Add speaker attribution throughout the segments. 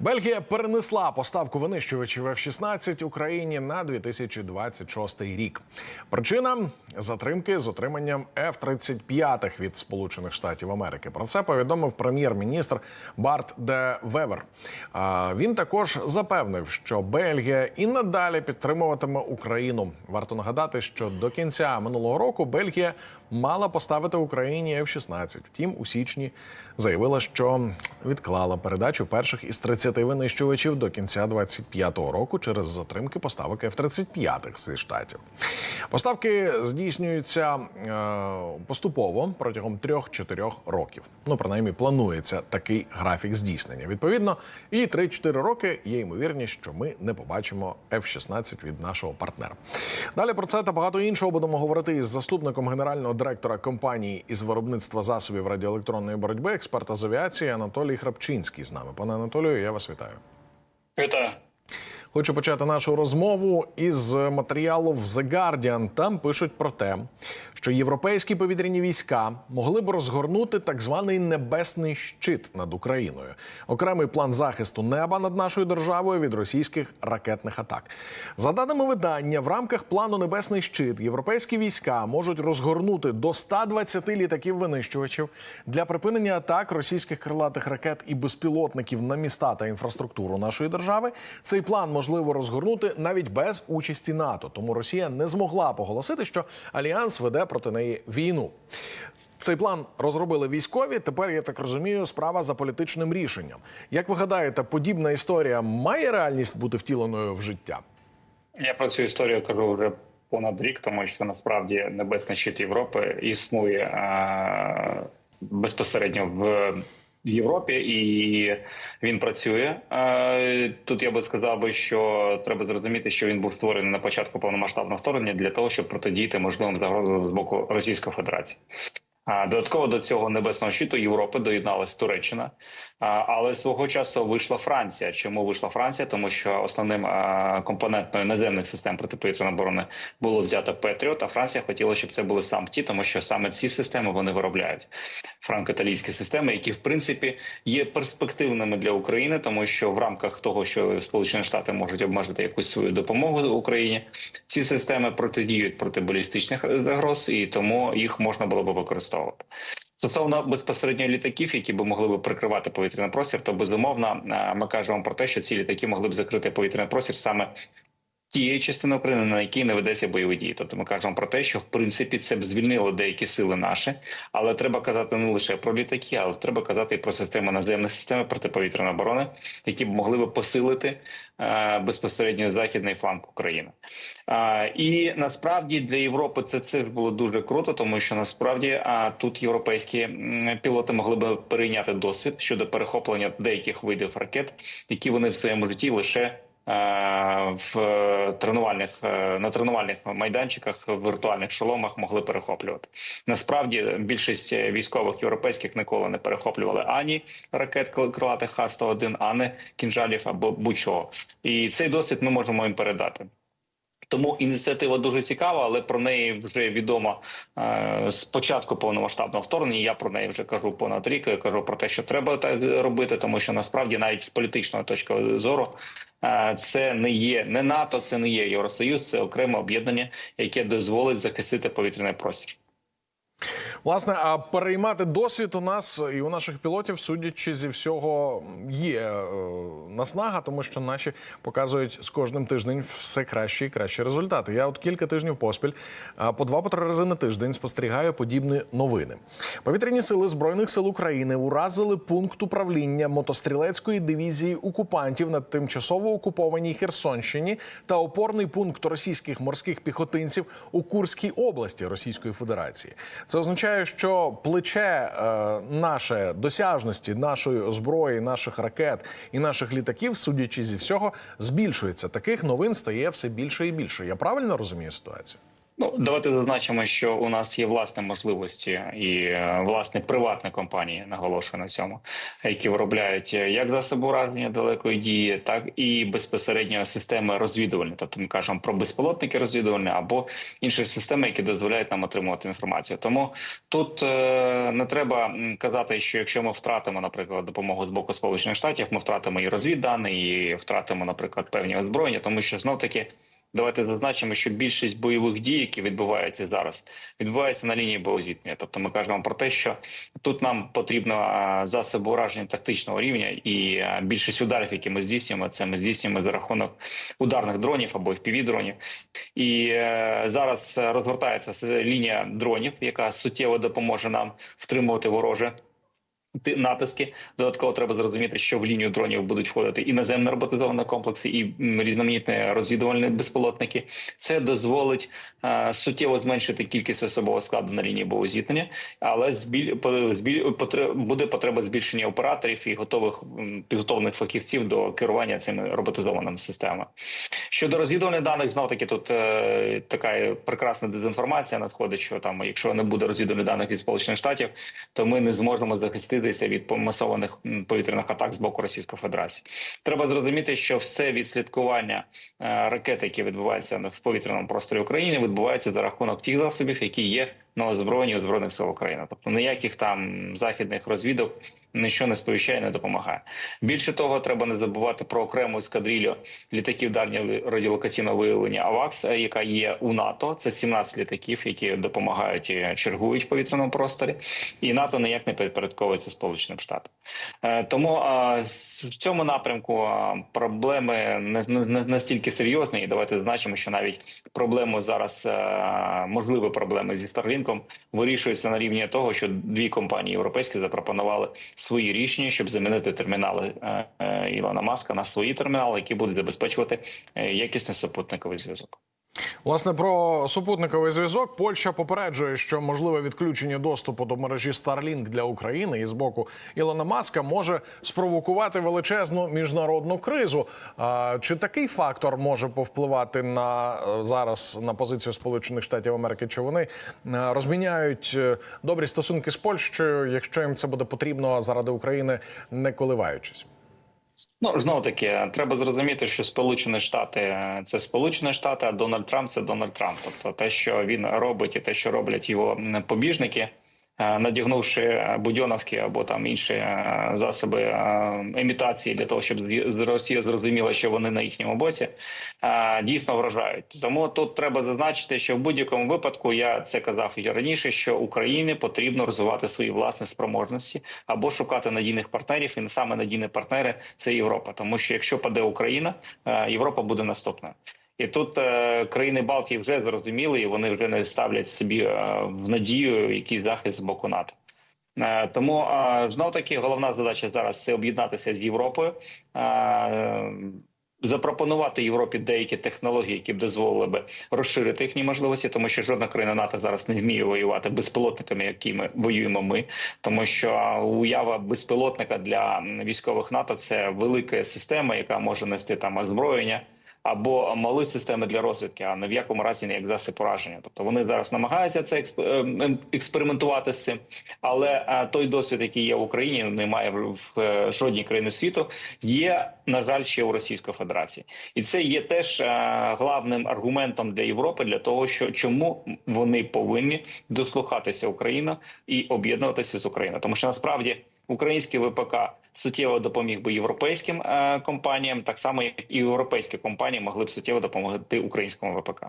Speaker 1: Бельгія перенесла поставку винищувачів F-16 Україні на 2026 рік. Причина затримки з отриманням F-35 від Сполучених Штатів Америки. Про це повідомив прем'єр-міністр Барт де Вевер. Він також запевнив, що Бельгія і надалі підтримуватиме Україну. Варто нагадати, що до кінця минулого року Бельгія мала поставити Україні F-16. Втім, у січні заявила, що відклала передачу перших із 30 винищувачів до кінця 25-го року через затримки поставок F-35 зі штатів. Поставки здійснюються е, поступово протягом 3-4 років. Ну, принаймні, планується такий графік здійснення. Відповідно, і 3-4 роки є ймовірність, що ми не побачимо F-16 від нашого партнера. Далі про це та багато іншого будемо говорити із заступником генерального директора компанії із виробництва засобів радіоелектронної боротьби, експерта з авіації Анатолій Храпчинський з нами. Пане Анатолію, я вас вітаю.
Speaker 2: Вітаю.
Speaker 1: Хочу почати нашу розмову із матеріалу в The Guardian. Там пишуть про те, що європейські повітряні війська могли б розгорнути так званий небесний щит над Україною, окремий план захисту неба над нашою державою від російських ракетних атак. За даними видання, в рамках плану Небесний щит європейські війська можуть розгорнути до 120 літаків винищувачів для припинення атак російських крилатих ракет і безпілотників на міста та інфраструктуру нашої держави. Цей план можливо розгорнути навіть без участі НАТО. Тому Росія не змогла поголосити, що альянс веде проти неї війну. Цей план розробили військові. Тепер я так розумію, справа за політичним рішенням. Як ви гадаєте, подібна історія має реальність бути втіленою в життя?
Speaker 2: Я про цю історію кажу вже понад рік, тому що насправді небесний щит Європи існує е, безпосередньо в. В Європі і він працює Е, тут. Я би сказав би, що треба зрозуміти, що він був створений на початку повномасштабного вторгнення для того, щоб протидіяти можливим загрозам з боку Російської Федерації. Додатково до цього небесного щиту Європи доєдналась Туреччина, але свого часу вийшла Франція. Чому вийшла Франція? Тому що основним а, компонентом наземних систем протиповітряної оборони було взято Петріот. А Франція хотіла, щоб це були сам ті, тому що саме ці системи вони виробляють франко-італійські системи, які в принципі є перспективними для України, тому що в рамках того, що Сполучені Штати можуть обмежити якусь свою допомогу Україні, ці системи протидіють проти балістичних загроз, і тому їх можна було би використовувати. Стосовно безпосередньо літаків, які б могли б прикривати повітряний простір, то безумовно е, ми кажемо про те, що ці літаки могли б закрити повітряний простір саме тієї частини України, на якій не ведеться бойові дії. Тобто ми кажемо про те, що в принципі це б звільнило деякі сили наші, але треба казати не лише про літаки, але треба казати і про системи наземних систем протиповітряної оборони, які б могли б посилити е, безпосередньо західний фланг України. Е, і насправді для Європи це це було дуже круто, тому що насправді е, тут європейські пілоти могли б перейняти досвід щодо перехоплення деяких видів ракет, які вони в своєму житті лише в тренувальних е, на тренувальних майданчиках в віртуальних шоломах могли перехоплювати. Насправді більшість військових європейських ніколи не перехоплювали ані ракет крилатих Х-101, ані кінжалів або будь-чого. І цей досвід ми можемо їм передати. Тому ініціатива дуже цікава, але про неї вже відомо е, з початку повномасштабного вторгнення. Я про неї вже кажу понад рік. Я кажу про те, що треба так робити, тому що насправді навіть з політичної точки зору е, це не є не НАТО, це не є Євросоюз, це окреме об'єднання, яке дозволить захистити повітряний простір.
Speaker 1: Власне, а переймати досвід у нас і у наших пілотів, судячи зі всього, є е, наснага, тому що наші показують з кожним тижнем все кращі і кращі результати. Я от кілька тижнів поспіль по два по три рази на тиждень спостерігаю подібні новини. Повітряні сили збройних сил України уразили пункт управління мотострілецької дивізії окупантів на тимчасово окупованій Херсонщині та опорний пункт російських морських піхотинців у Курській області Російської Федерації. Це означає, що плече е, наше досяжності нашої зброї, наших ракет і наших літаків, судячи зі всього, збільшується. Таких новин стає все більше і більше. Я правильно розумію ситуацію?
Speaker 2: Ну, давайте зазначимо, що у нас є власні можливості і е, власне приватні компанії, наголошую на цьому, які виробляють е, як засоби ураження далекої дії, так і безпосередньо системи розвідувальні. Тобто ми кажемо про безпілотники розвідувальні або інші системи, які дозволяють нам отримувати інформацію. Тому тут е, не треба казати, що якщо ми втратимо, наприклад, допомогу з боку Сполучених Штатів, ми втратимо і розвіддані, і втратимо, наприклад, певні озброєння, тому що знов таки. Давайте зазначимо, що більшість бойових дій, які відбуваються зараз, відбуваються на лінії боєзіткнення. Тобто, ми кажемо про те, що тут нам потрібно засоби ураження тактичного рівня, і більшість ударів, які ми здійснюємо, це ми здійснюємо за рахунок ударних дронів або fpv дронів. І е, зараз е, розгортається лінія дронів, яка суттєво допоможе нам втримувати вороже. Ти- Натиски додатково треба зрозуміти, що в лінію дронів будуть входити і наземно роботизовані комплекси, і різноманітні розвідувальні безпілотники. Це дозволить е, суттєво зменшити кількість особового складу на лінії боєзіткнення, але збіль, збіль, потре- буде потреба збільшення операторів і готових підготовлених фахівців до керування цими роботизованими системами. Щодо розвідувальних даних, знов таки тут е, така прекрасна дезінформація надходить, що там, якщо не буде розвідувальних даних від Сполучених Штатів, то ми не зможемо захиститися від масованих повітряних атак з боку Російської Федерації. Треба зрозуміти, що все відслідкування е, ракет, які відбуваються в повітряному просторі України, відбувається за рахунок тих засобів, які є на озброєнні у збройних сил України. Тобто ніяких там західних розвідок нічого не сповіщає, не допомагає. Більше того, треба не забувати про окрему ескадрилю літаків дальнього радіолокаційного виявлення АВАКС, е, яка є у НАТО. Це 17 літаків, які допомагають і чергують в повітряному просторі, і НАТО ніяк не підпорядковується Сполученим Штатам. Е, Тому в цьому напрямку проблеми не, настільки серйозні. І давайте зазначимо, що навіть проблему зараз е, можливі проблеми зі Starlink вирішуються на рівні того, що дві компанії європейські запропонували свої рішення, щоб замінити термінали е, е, Ілона Маска на свої термінали, які будуть забезпечувати е, якісний супутниковий зв'язок.
Speaker 1: Власне про супутниковий зв'язок Польща попереджує, що можливе відключення доступу до мережі Starlink для України і з боку Ілона Маска може спровокувати величезну міжнародну кризу. Чи такий фактор може повпливати на е, зараз на позицію Сполучених Штатів Америки? Чи вони е, розміняють е, добрі стосунки з Польщею, якщо їм це буде потрібно заради України, не коливаючись?
Speaker 2: Ну знову таки, треба зрозуміти, що Сполучені Штати е, це Сполучені Штати, а Дональд Трамп це Дональд Трамп. Тобто, те, що він робить, і те, що роблять його побіжники, надягнувши е, будьоновки або там інші е, засоби е, імітації для того, щоб Росія зрозуміла, що вони на їхньому боці, е, дійсно вражають. Тому тут треба зазначити, що в будь-якому випадку я це казав і раніше, що Україні потрібно розвивати свої власні спроможності або шукати надійних партнерів, і саме надійні партнери це Європа. Тому що якщо паде Україна, е, Європа буде наступною. І тут е, країни Балтії вже зрозуміли, і вони вже не ставлять собі е, в надію якийсь захист з боку НАТО. Е, Тому е, знов таки головна задача зараз це об'єднатися з Європою, е, запропонувати Європі деякі технології, які б дозволили би розширити їхні можливості, тому що жодна країна НАТО зараз не вміє воювати безпілотниками, якими воюємо ми, тому що уява безпілотника для військових НАТО це велика система, яка може нести там озброєння. Або мали системи для розвідки, а не в якому разі не як засіб пораження. Тобто вони зараз намагаються це експ- ем, експериментувати з цим, але е, той досвід, який є в Україні, немає в, е, жодній країні світу. Є на жаль ще у Російської Федерації, і це є теж е, главним аргументом для Європи для того, що чому вони повинні дослухатися Україна і об'єднуватися з Україною, тому що насправді. Український ВПК суттєво допоміг би європейським е, компаніям, так само як і європейські компанії могли б суттєво допомогти українському ВПК.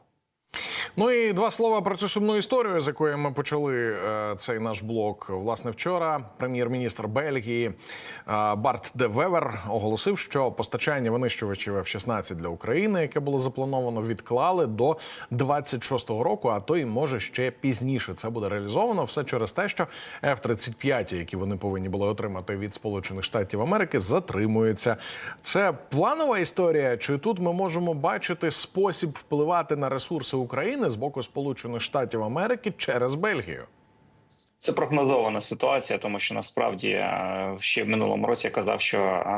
Speaker 1: Ну і два слова про цю сумну історію, з якої ми почали е, цей наш блок. Власне, вчора прем'єр-міністр Бельгії е, Барт де Вевер оголосив, що постачання винищувачів F-16 для України, яке було заплановано, відклали до 26-го року, а то й може ще пізніше. Це буде реалізовано все через те, що F-35, які вони повинні були отримати від Сполучених Штатів Америки, затримуються. Це планова історія. Чи тут ми можемо бачити спосіб впливати на ресурси України з боку Сполучених Штатів Америки через Бельгію?
Speaker 2: Це прогнозована ситуація, тому що насправді е, ще в минулому році я казав, що е,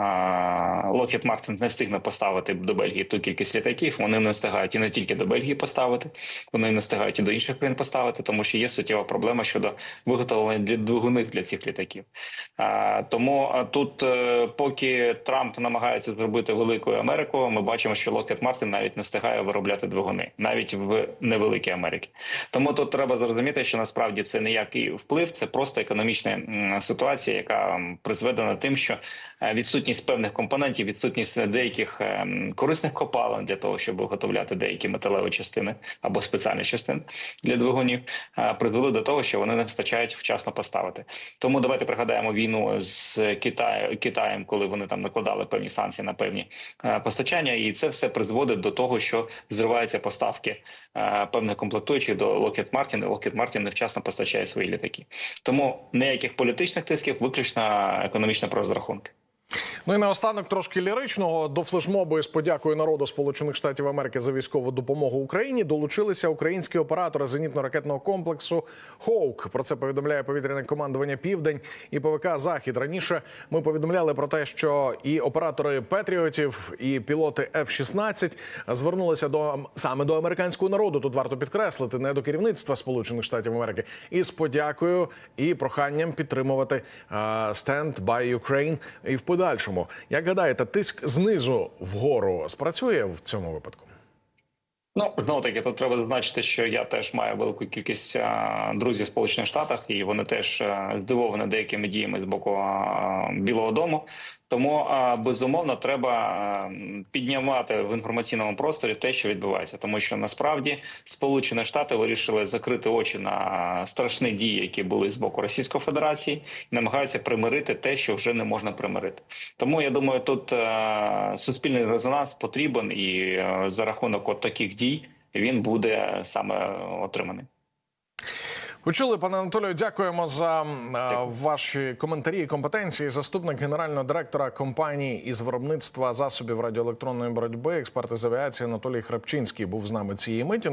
Speaker 2: Lockheed Martin не встигне поставити до Бельгії ту кількість літаків. Вони не встигають і не тільки до Бельгії поставити, вони не встигають і до інших країн поставити, тому що є суттєва проблема щодо виготовлення для двигунів для цих літаків. Тому тут, е, поки Трамп намагається зробити велику Америку, ми бачимо, що Lockheed Martin навіть не встигає виробляти двигуни, навіть в невеликій Америці. Тому тут треба зрозуміти, що насправді це ніякий вплив, це просто економічна ситуація, яка призведена тим, що е, відсутність певних компонентів, відсутність деяких е, корисних копалин для того, щоб виготовляти деякі металеві частини або спеціальні частини для двигунів, е, призвели до того, що вони не встачають вчасно поставити. Тому давайте пригадаємо війну з Китаю, Китаєм, коли вони там накладали певні санкції на певні е, постачання, і це все призводить до того, що зриваються поставки е, певних комплектуючих до Lockheed Martin, і Lockheed Martin невчасно постачає свої літаки. Тому ніяких політичних тисків, виключно економічні розрахунки.
Speaker 1: Ну і наостанок трошки ліричного до флешмобу із подякою народу Сполучених Штатів Америки за військову допомогу Україні долучилися українські оператори зенітно-ракетного комплексу Хоук. Про це повідомляє повітряне командування Південь і ПВК Захід. Раніше ми повідомляли про те, що і оператори Петріотів, і пілоти F-16 звернулися до саме до американського народу. Тут варто підкреслити не до керівництва Сполучених Штатів Америки із подякою і проханням підтримувати е, Stand by Ukraine і в подальшому. Як гадаєте, тиск знизу вгору спрацює в цьому випадку?
Speaker 2: Ну знову таки, тут треба зазначити, що я теж маю велику кількість а, друзів в Сполучених Штатах, і вони теж а, здивовані деякими діями з боку а, Білого Дому. Тому безумовно треба а, піднімати в інформаційному просторі те, що відбувається, тому що насправді Сполучені Штати вирішили закрити очі на страшні дії, які були з боку Російської Федерації, і намагаються примирити те, що вже не можна примирити. Тому я думаю, тут е, суспільний резонанс потрібен, і е, за рахунок от таких дій він буде саме отриманий.
Speaker 1: Почули, пане Анатолію, дякуємо за е, ваші коментарі і компетенції. Заступник генерального директора компанії із виробництва засобів радіоелектронної боротьби, експерт з авіації Анатолій Храпчинський був з нами цієї миті.